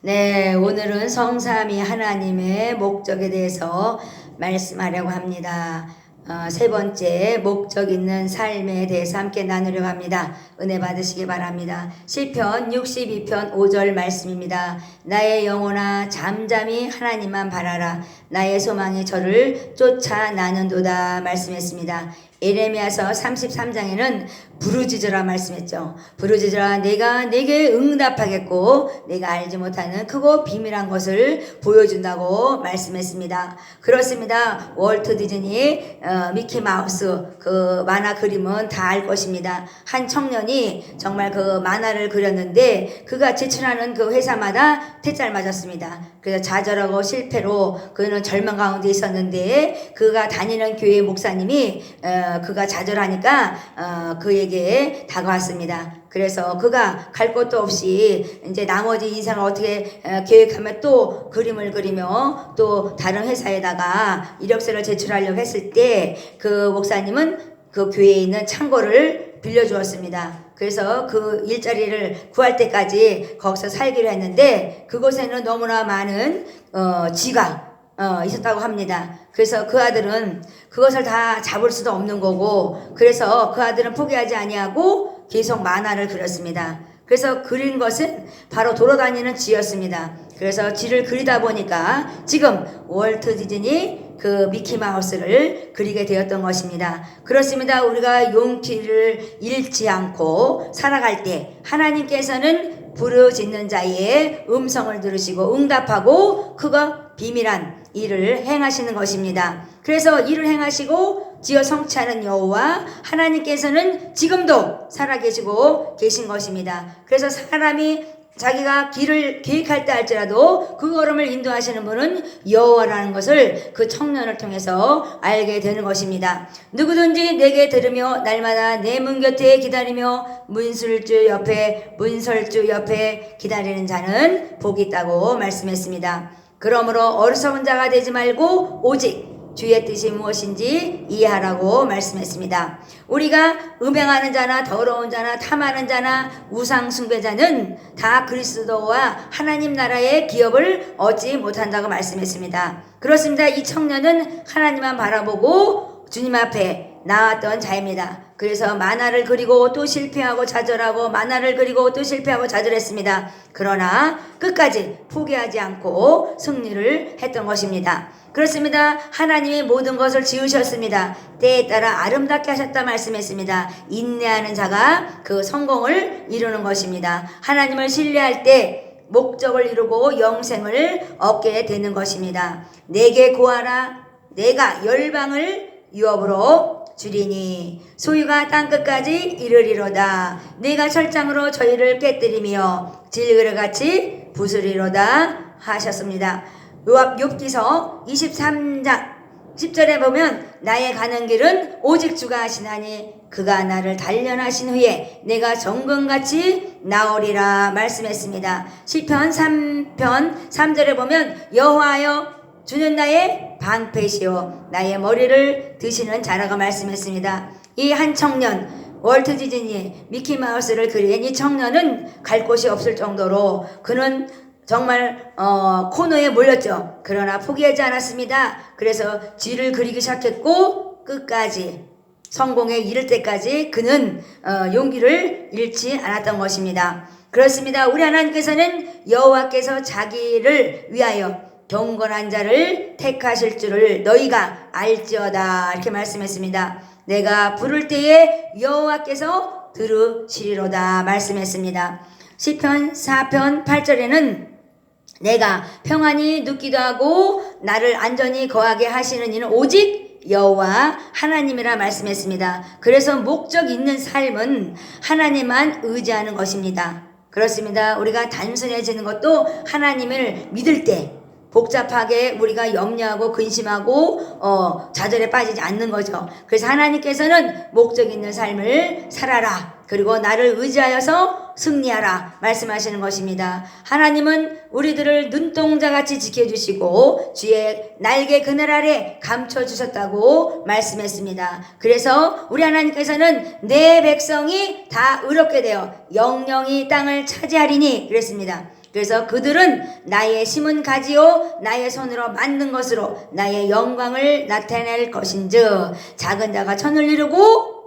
네, 오늘은 성삼이 하나님의 목적에 대해서 말씀하려고 합니다. 어, 세 번째 목적 있는 삶에 대해서 함께 나누려고 합니다. 은혜 받으시기 바랍니다. 시편 62편 5절 말씀입니다. 나의 영혼아 잠잠히 하나님만 바라라. 나의 소망이 저를 쫓아 나는도다 말씀했습니다. 에레미야서 33장에는 부르짖으라 말씀했죠. 부르짖으라 내가 내게 응답하겠고 내가 알지 못하는 크고 비밀한 것을 보여준다고 말씀했습니다. 그렇습니다. 월트 디즈니 어, 미키 마우스 그 만화 그림은 다 알 것입니다. 한 청년이 정말 그 만화를 그렸는데 그가 제출하는 그 회사마다 퇴짜를 맞았습니다. 그래서 좌절하고 실패로 그는 절망 가운데 있었는데 그가 다니는 교회 목사님이 어, 그가 좌절하니까 어, 그 에게 다가왔습니다. 그래서 그가 갈 곳도 없이 이제 나머지 인생을 어떻게 어, 계획하며 또 그림을 그리며 또 다른 회사에다가 이력서를 제출하려고 했을 때 그 목사님은 그 교회에 있는 창고를 빌려주었습니다. 그래서 그 일자리를 구할 때까지 거기서 살기로 했는데 그곳에는 너무나 많은 어, 쥐가 어, 있었다고 합니다. 그래서 그 아들은 그것을 다 잡을 수도 없는 거고 그래서 그 아들은 포기하지 아니하고 계속 만화를 그렸습니다. 그래서 그린 것은 바로 돌아다니는 쥐였습니다. 그래서 쥐를 그리다 보니까 지금 월트 디즈니 그 미키마우스를 그리게 되었던 것입니다. 그렇습니다. 우리가 용기를 잃지 않고 살아갈 때 하나님께서는 부르짖는 자의 음성을 들으시고 응답하고 그거 비밀한 일을 행하시는 것입니다. 그래서 일을 행하시고 지어 성취하는 여호와 하나님께서는 지금도 살아계시고 계신 것입니다. 그래서 사람이 자기가 길을 계획할 때 할지라도 그 걸음을 인도하시는 분은 여호와라는 것을 그 청년을 통해서 알게 되는 것입니다. 누구든지 내게 들으며 날마다 내 문 곁에 기다리며 문술주 옆에 문설주 옆에 기다리는 자는 복이 있다고 말씀했습니다. 그러므로 어리석은 자가 되지 말고 오직 주의 뜻이 무엇인지 이해하라고 말씀했습니다. 우리가 음행하는 자나 더러운 자나 탐하는 자나 우상 숭배자는 다 그리스도와 하나님 나라의 기업을 얻지 못한다고 말씀했습니다. 그렇습니다. 이 청년은 하나님만 바라보고 주님 앞에 나왔던 자입니다. 그래서 만화를 그리고 또 실패하고 좌절하고 만화를 그리고 또 실패하고 좌절했습니다. 그러나 끝까지 포기하지 않고 승리를 했던 것입니다. 그렇습니다. 하나님이 모든 것을 지으셨습니다. 때에 따라 아름답게 하셨다 말씀했습니다. 인내하는 자가 그 성공을 이루는 것입니다. 하나님을 신뢰할 때 목적을 이루고 영생을 얻게 되는 것입니다. 내게 구하라. 내가 열방을 유업으로 주리니 소유가 땅끝까지 이르리로다. 내가 철장으로 저희를 깨뜨리며 질그릇 같이 부수리로다 하셨습니다. 요압 욥기서 23장 10절에 보면 나의 가는 길은 오직 주가 하시나니 그가 나를 단련하신 후에 내가 정금같이 나오리라 말씀했습니다. 시편 3편 3절에 보면 여호와여 주는 나의 방패시오 나의 머리를 드시는 자라고 말씀했습니다. 이 한 청년 월트 디즈니 미키마우스를 그린 이 청년은 갈 곳이 없을 정도로 그는 정말 어, 코너에 몰렸죠. 그러나 포기하지 않았습니다. 그래서 쥐를 그리기 시작했고 끝까지 성공에 이를 때까지 그는 어, 용기를 잃지 않았던 것입니다. 그렇습니다. 우리 하나님께서는 여호와께서 자기를 위하여 경건한 자를 택하실 줄을 너희가 알지어다 이렇게 말씀했습니다. 내가 부를 때에 여호와께서 들으시리로다 말씀했습니다. 시편 4편 8절에는 내가 평안히 눕기도 하고 나를 안전히 거하게 하시는 이는 오직 여호와 하나님이라 말씀했습니다. 그래서 목적 있는 삶은 하나님만 의지하는 것입니다. 그렇습니다. 우리가 단순해지는 것도 하나님을 믿을 때 복잡하게 우리가 염려하고 근심하고 어, 좌절에 빠지지 않는 거죠. 그래서 하나님께서는 목적 있는 삶을 살아라. 그리고 나를 의지하여서 승리하라 말씀하시는 것입니다. 하나님은 우리들을 눈동자 같이 지켜주시고 주의 날개 그늘 아래 감춰 주셨다고 말씀했습니다. 그래서 우리 하나님께서는 내 백성이 다 의롭게 되어 영영이 땅을 차지하리니 그랬습니다. 그래서 그들은 나의 심은 가지요 나의 손으로 만든 것으로 나의 영광을 나타낼 것인즉 작은 자가 천을 이루고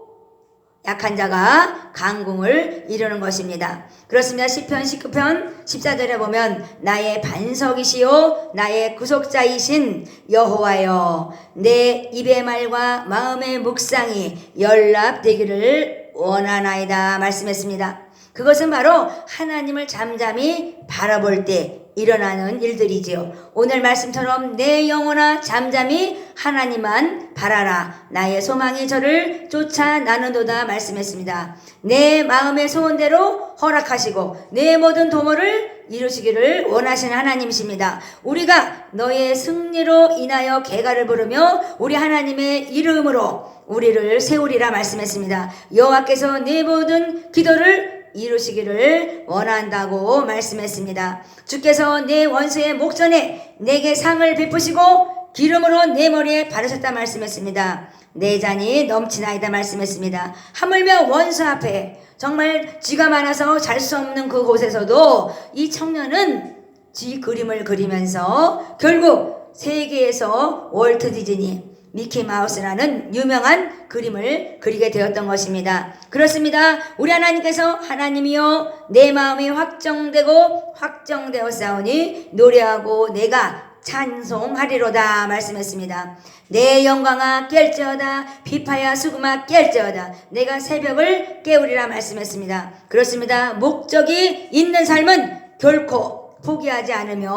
약한 자가 강궁을 이루는 것입니다. 그렇습니다. 시편 19편 14절에 보면 나의 반석이시요 나의 구속자이신 여호와여 내 입의 말과 마음의 묵상이 연락되기를 원하나이다 말씀했습니다. 그것은 바로 하나님을 잠잠히 바라볼 때 일어나는 일들이지요. 오늘 말씀처럼 내 영혼아 잠잠히 하나님만 바라라. 나의 소망이 저를 쫓아 나는도다 말씀했습니다. 내 마음의 소원대로 허락하시고 내 모든 도모를 이루시기를 원하시는 하나님이십니다. 우리가 너의 승리로 인하여 개가를 부르며 우리 하나님의 이름으로 우리를 세우리라 말씀했습니다. 여호와께서 내 모든 기도를 이루시기를 원한다고 말씀했습니다. 주께서 내 원수의 목전에 내게 상을 베푸시고 기름으로 내 머리에 바르셨다 말씀했습니다. 내 잔이 넘치나이다 말씀했습니다. 하물며 원수 앞에 정말 쥐가 많아서 잘 수 없는 그곳에서도 이 청년은 쥐 그림을 그리면서 결국 세계에서 월트 디즈니 미키 마우스라는 유명한 그림을 그리게 되었던 것입니다. 그렇습니다. 우리 하나님께서 하나님이여 내 마음이 확정되고 확정되었사오니 노래하고 내가 찬송하리로다 말씀했습니다. 내 영광아 깰지어다 비파야 수금아 깰지어다 내가 새벽을 깨우리라 말씀했습니다. 그렇습니다. 목적이 있는 삶은 결코 포기하지 않으며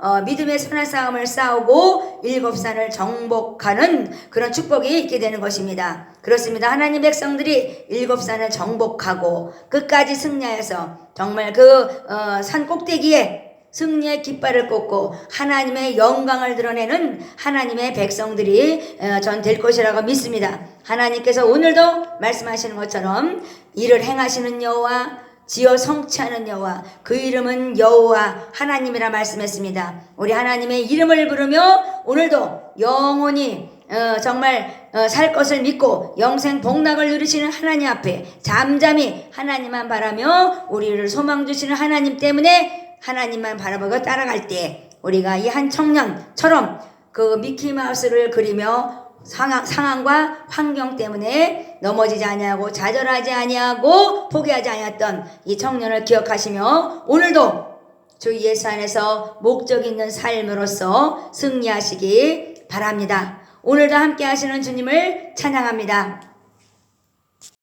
어, 믿음의 선한 싸움을 싸우고 일곱 산을 정복하는 그런 축복이 있게 되는 것입니다. 그렇습니다. 하나님 백성들이 일곱 산을 정복하고 끝까지 승리하여서 정말 그산 꼭대기에 승리의 깃발을 꽂고 하나님의 영광을 드러내는 하나님의 백성들이 어, 전될 것이라고 믿습니다. 하나님께서 오늘도 말씀하시는 것처럼 이를 행하시는 여호와 지어 성취하는 여호와 그 이름은 여호와 하나님이라 말씀했습니다. 우리 하나님의 이름을 부르며 오늘도 영원히 어, 정말 어, 살 것을 믿고 영생 복락을 누리시는 하나님 앞에 잠잠히 하나님만 바라며 우리를 소망 주시는 하나님 때문에 하나님만 바라보고 따라갈 때 우리가 이 한 청년처럼 그 미키마우스를 그리며 상황, 상황과 환경 때문에 넘어지지 아니하고 좌절하지 아니하고 포기하지 아니했던 이 청년을 기억하시며 오늘도 주 예수 안에서 목적 있는 삶으로서 승리하시기 바랍니다. 오늘도 함께 하시는 주님을 찬양합니다.